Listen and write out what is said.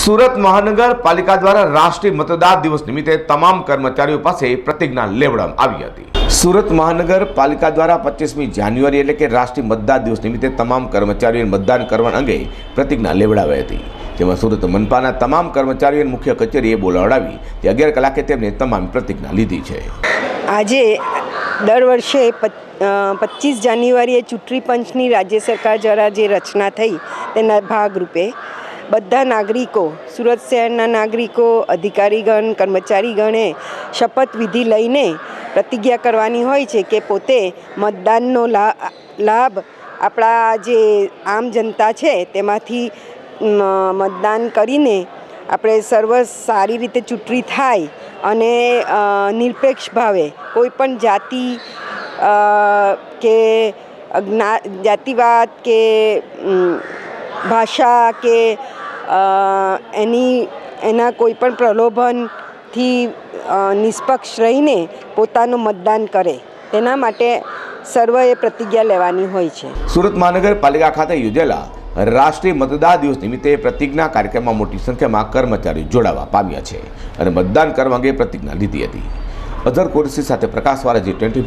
સુરત મહાનગરપાલિકા દ્વારા રાષ્ટ્રીય મતદાર દિવસ નિમિત્તે તમામ કર્મચારીઓ પાસે પ્રતિજ્ઞા લેવડાવવામાં આવી હતી. સુરત મહાનગરપાલિકા દ્વારા પચીસમી જાન્યુઆરી એટલે કે રાષ્ટ્રીય મતદાર દિવસ નિમિત્તે તમામ કર્મચારીઓને મતદાન કરવા અંગે પ્રતિજ્ઞા લેવડાવી હતી. જેમાં સુરત મનપાના તમામ કર્મચારીઓને મુખ્ય કચેરીએ બોલાવડાવી તે અગિયાર કલાકે તેમને તમામ પ્રતિજ્ઞા લીધી છે. આજે દર વર્ષે પચીસ જાન્યુઆરીએ ચૂંટણી પંચની રાજ્ય સરકાર દ્વારા જે રચના થઈ તેના ભાગરૂપે બધા નાગરિકો, સુરત શહેરના નાગરિકો, અધિકારીગણ, કર્મચારીગણે શપથવિધિ લઈને પ્રતિજ્ઞા કરવાની હોય છે કે પોતે મતદાનનો લાભ આપણા જે આમ જનતા છે તેમાંથી મતદાન કરીને આપણે સર્વ સારી રીતે ચૂંટણી થાય અને નિરપેક્ષ ભાવે કોઈ પણ જાતિ કે જ્ઞા જાતિવાદ કે ભાષા કે એની, એના કોઈ પણ પ્રલોભનથી નિષ્પક્ષ રહીને પોતાનું મતદાન કરે. તેના માટે સર્વએ પ્રતિજ્ઞા લેવાની હોય છે. સુરત મહાનગરપાલિકા ખાતે યોજેલા રાષ્ટ્રીય મતદાર દિવસ નિમિત્તે પ્રતિજ્ઞા કાર્યક્રમમાં મોટી સંખ્યામાં કર્મચારીઓ જોડાવા પામ્યા છે અને મતદાન કરવા અંગે પ્રતિજ્ઞા લીધી હતી. અધર કુરશી સાથે પ્રકાશવાળા જી ટ્વેન્ટી